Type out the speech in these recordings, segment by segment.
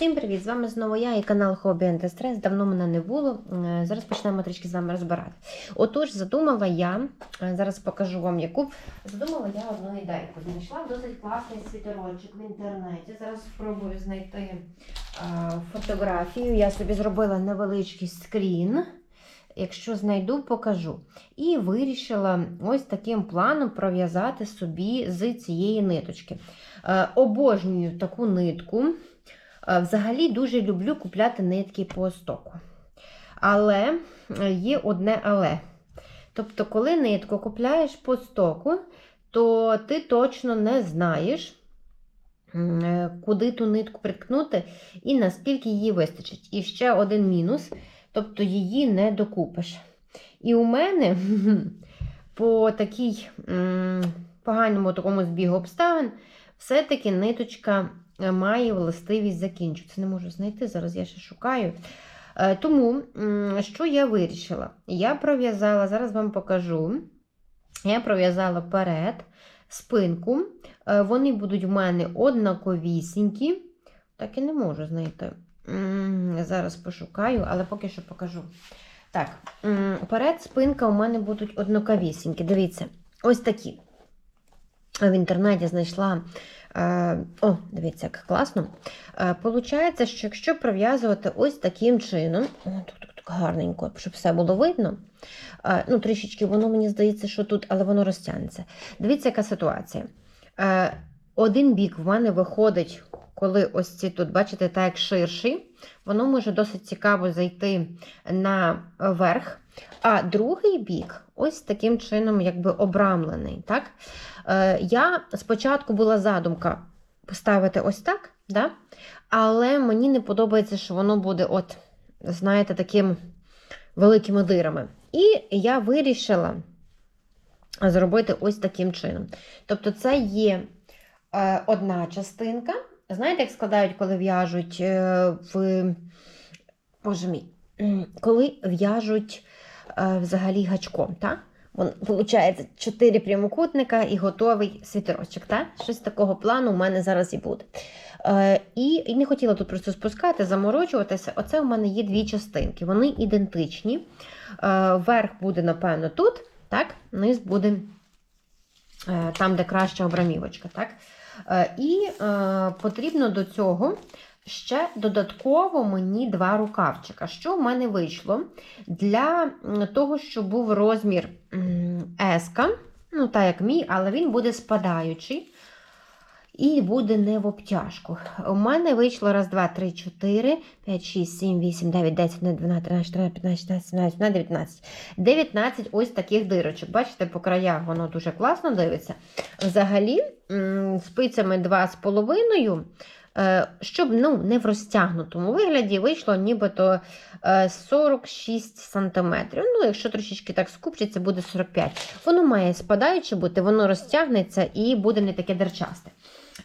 Всім привіт! З вами знову я і канал Хобі Антистрес. Давно мене не було. Е, Зараз почнемо трішки з вами розбирати. Отож, задумала я, е, зараз покажу вам яку. Задумала я одну ідейку. Знайшла досить класний світерочок в інтернеті. Зараз спробую знайти е, фотографію. Я собі зробила невеличкий скрін. Якщо знайду, покажу. І вирішила ось таким планом пров'язати собі з цієї ниточки. Обожнюю таку нитку. Е, Взагалі дуже люблю купляти нитки по стоку. Але е, є одне але. Тобто, коли нитку купляєш по стоку, то ти точно не знаєш, е, куди ту нитку приткнути і наскільки її вистачить. І ще один мінус, тобто її не докупиш. І у мене по такій поганому такому збігу обставин все-таки ниточка має властивість закінчитися. Не можу знайти, зараз я ще шукаю. Е, Тому, що я вирішила? Я пров'язала, зараз вам покажу. Я пров'язала перед спинку. Е, Вони будуть в мене однаковісінькі. Так і не можу знайти. Зараз пошукаю, але поки що покажу. Так, перед спинка у мене будуть однаковісінькі. Дивіться, ось такі. В інтернеті знайшла. Е, о, дивіться, як класно. Е, Получається, що якщо пров'язувати ось таким чином, о, тут, тут гарненько, щоб все було видно. Е, ну, трішечки воно мені здається, що тут, але воно розтягнеться. Дивіться, яка ситуація. Один бік в мене виходить, коли ось ці тут, бачите, так як ширший, воно може досить цікаво зайти на верх. А другий бік ось таким чином, якби обрамлений. Так? Е, я спочатку була задумка поставити ось так, да? але мені не подобається, що воно буде, от, знаєте, таким великими дирами. І я вирішила зробити ось таким чином. Тобто, це є е, одна частинка. Знаєте, як складають, коли в'яжуть е, в. Коли в'яжуть взагалі гачком, так? Виходить, чотири прямокутника і готовий світерочок. Так? Щось такого плану у мене зараз і буде. Е, і, і не хотіла тут просто спускати, заморочуватися. Оце у мене є дві частинки. Вони ідентичні. Е, верх буде, напевно, тут, так? низ буде е, там, де краща обрамівочка. Так? Е, і е, потрібно до цього ще додатково мені два рукавчика. Що в мене вийшло? Для того, щоб був розмір еска, ну так як мій, але він буде спадаючий. І буде не в обтяжку. У мене вийшло раз, два, три, чотири, п'ять, шість, сім, вісім, дев'ять, десять, одинадцять, дванадцять, тринадцять, чотирнадцять, п'ятнадцять, шістнадцять, сімнадцять, вісімнадцять, дев'ятнадцять. Дев'ятнадцять ось таких дирочок. Бачите, по краях воно дуже класно дивиться. Взагалі, спицями два з половиною, е, щоб ну, не в розтягнутому вигляді вийшло нібито е, 46 см. Ну, якщо трошечки так скупчиться, буде 45 Воно має спадаюче бути, воно розтягнеться і буде не таке дерчасте.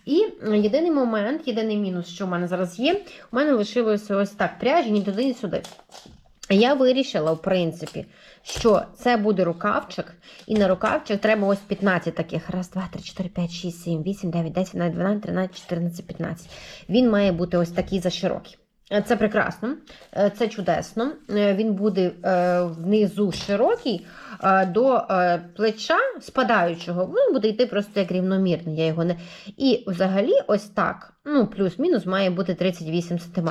І єдиний момент, єдиний мінус, що в мене зараз є, у мене лишилося ось так пряжі ні туди, ні сюди. Я вирішила, в принципі, що це буде рукавчик, і на рукавчик треба ось 15 таких. Раз, два, три, чотири, п'ять, шість, сім, вісім, дев'ять, десять, навіть 12, 13, 14, 15. Він має бути ось такий заширокий. Е, Це прекрасно, е, це чудесно. Е, Він буде внизу широкий до е, плеча спадаючого. Він буде йти просто як рівномірний. Я його не... І взагалі, ось так, ну, плюс-мінус, має бути 38 см.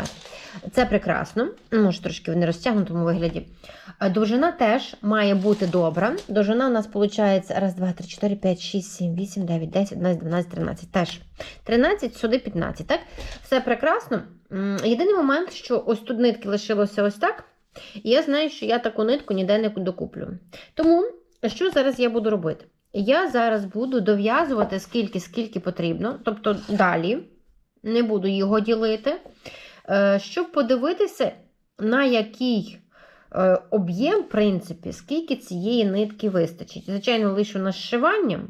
Це прекрасно, може трошки в нерозтягнутому вигляді. Е, Довжина теж має бути добра. Довжина у нас виходить 1, 2, 3, 4, 5, 6, 7, 8, 9, 10, 11, 12, 13. Теж 13, сюди 15. Так? Все прекрасно. Єдиний момент, що ось тут нитки лишилося ось так. І я знаю, що я таку нитку ніде не докуплю. Тому, що зараз я буду робити? Я зараз буду дов'язувати скільки, скільки потрібно, тобто далі не буду його ділити, е, щоб подивитися, на який е, об'єм, в принципі, скільки цієї нитки вистачить. Звичайно, лишу на зшивання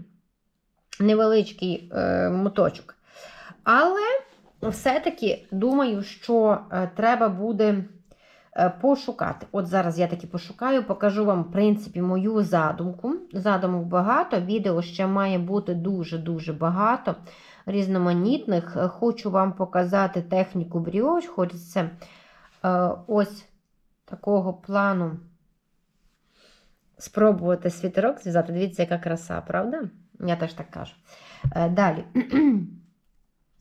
невеличкий е, моточок. Але все-таки думаю, що треба буде пошукати. От зараз я таки пошукаю, покажу вам, в принципі, мою задумку. Задумок багато, відео ще має бути дуже-дуже багато. різноманітних. Е, Хочу вам показати техніку бріош. Хочеться е, ось такого плану спробувати світерок зв'язати. Дивіться, яка краса, правда? Я теж так кажу. Е, Далі.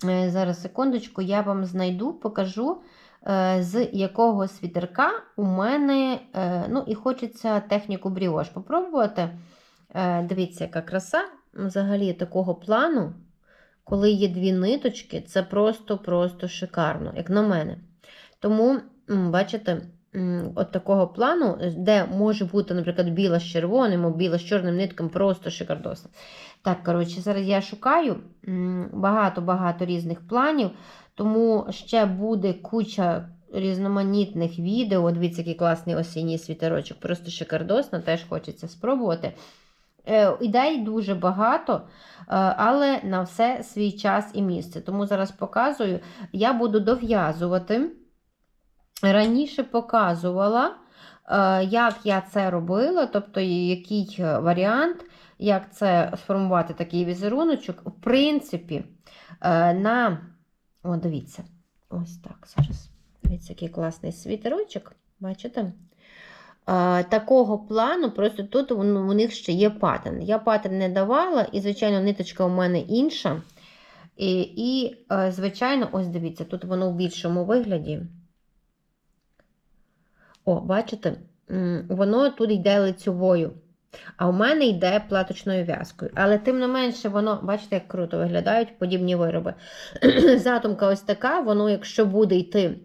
Е, Зараз секундочку, я вам знайду, покажу, е, з якогось світерка у мене, е, ну і хочеться техніку бріош попробувати. Е, Дивіться, яка краса. Взагалі такого плану, коли є дві ниточки, це просто-просто шикарно, як на мене. Тому, бачите, от такого плану, де може бути, наприклад, біла з червоним, або біла з чорним нитком, просто шикардосно. Так, коротше, зараз я шукаю багато-багато різних планів, тому ще буде куча різноманітних відео. Дивіться, який класний осінній світерочок, просто шикардосно, теж хочеться спробувати. Е, Ідей дуже багато, е, але на все свій час і місце. Тому зараз показую, я буду дов'язувати. Раніше показувала, е, як я це робила, тобто який е, варіант, як це сформувати такий візеруночок. В принципі, е, на. О, дивіться, ось так зараз. Дивіться, який класний світерочок. Бачите? Такого плану, просто тут у у них ще є паттерн. Я паттерн не давала, і, звичайно, ниточка у мене інша. І, і звичайно, ось дивіться, тут воно в більшому вигляді. О, бачите, воно тут йде лицьовою. А у мене йде платочною в'язкою. Але тим не менше, воно, бачите, як круто виглядають подібні вироби. Задумка ось така, воно, якщо буде йти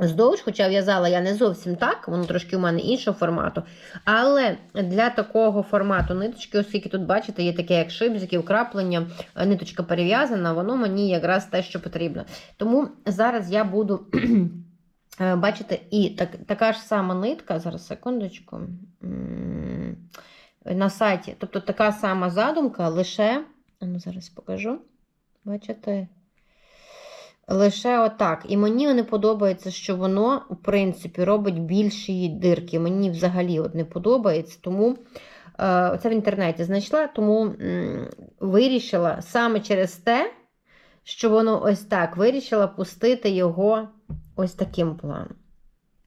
вздовж, хоча в'язала я не зовсім так, воно трошки у мене іншого формату. Але для такого формату ниточки, оскільки тут, бачите, є таке, як шибзики, вкраплення, е, ниточка перев'язана, воно мені якраз те, що потрібно. Тому зараз я буду. Е, Бачите, і так, така ж сама нитка, зараз секундочку. На сайті, тобто така сама задумка, лише, ну зараз покажу. Бачите? Лише отак. І мені не подобається, що воно, в принципі, робить більші дирки. Мені взагалі от не подобається. Тому е, це в інтернеті знайшла, тому вирішила саме через те, що воно ось так вирішила пустити його ось таким планом.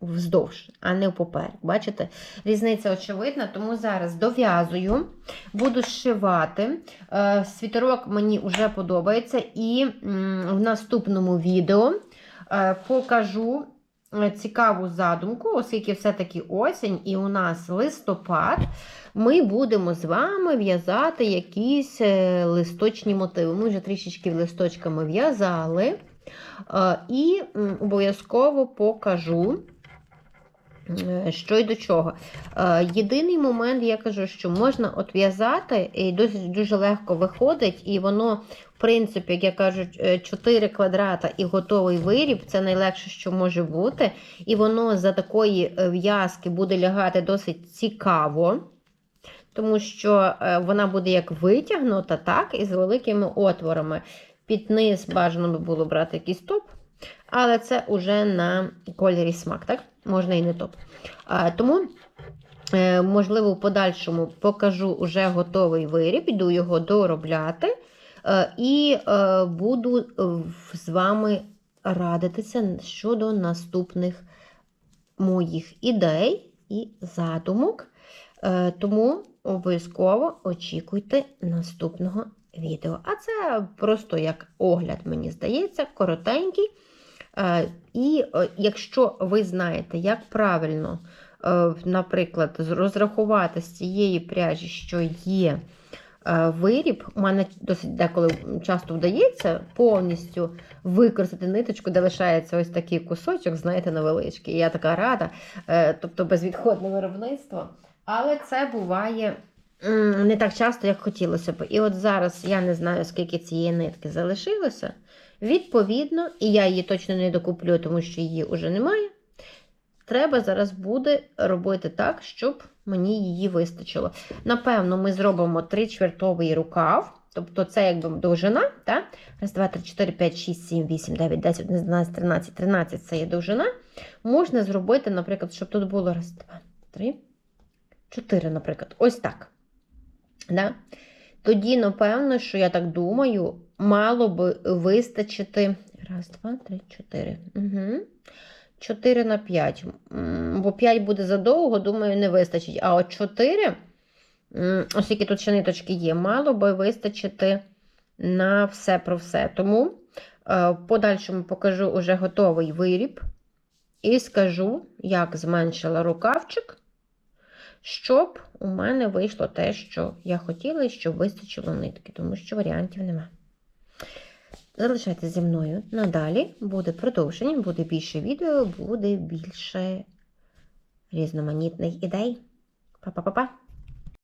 Вздовж, а не впоперек. Бачите? Різниця очевидна, тому зараз дов'язую, буду зшивати. Е, Світерок мені вже подобається, і в наступному відео е, покажу е, цікаву задумку, оскільки все-таки осінь і у нас листопад, ми будемо з вами в'язати якісь листочні мотиви. Ми вже трішечки листочками в'язали. Е, І обов'язково покажу. Е, Що й до чого. Е, Єдиний момент, я кажу, що можна от в'язати, і досить дуже легко виходить, і воно, в принципі, як я кажу, 4 квадрата і готовий виріб це найлегше, що може бути. І воно за такої в'язки буде лягати досить цікаво, тому що вона буде як витягнута, так, і з великими отворами. Під низ бажано би було брати якийсь топ, але це вже на кольорі смак, так? Можна і не топ. А, тому, е, можливо, в подальшому покажу уже готовий виріб, іду його доробляти. е, І е, буду з вами радитися щодо наступних моїх ідей і задумок. Тому обов'язково очікуйте наступного відео. А це просто як огляд, мені здається, коротенький. Е, І е, якщо ви знаєте, як правильно, е, наприклад, розрахувати з цієї пряжі, що є виріб, у мене досить деколи часто вдається повністю використати ниточку, де лишається ось такий кусочок, знаєте, невеличкий. Я така рада, тобто безвідходне виробництво. Але це буває не так часто, як хотілося б. І от зараз я не знаю, скільки цієї нитки залишилося. Відповідно, і я її точно не докуплю, тому що її вже немає. Треба зараз буде робити так, щоб мені її вистачило. Напевно, ми зробимо 3 чвертовий рукав. Тобто це якби довжина. Так? Раз, два, три, чотири, п'ять, шість, сім, вісім, дев'ять, десять, одинадцять, дванадцять, тринадцять, тринадцять це є довжина. Можна зробити, наприклад, щоб тут було раз, два, три, чотири, наприклад. Ось так. Да? тоді, напевно, що я так думаю, мало би вистачити. Раз, два, три, чотири. Угу. 4 на 5. Бо 5 буде задовго, думаю, не вистачить. А от 4, оскільки тут ще ниточки є, мало би вистачити на все про все. Тому е, в подальшому покажу уже готовий виріб і скажу, як зменшила рукавчик, щоб у мене вийшло те, що я хотіла, і щоб вистачило нитки, тому що варіантів нема. Залишайтеся зі мною надалі. Буде продовження, буде більше відео, буде більше різноманітних ідей. Па-па-па-па!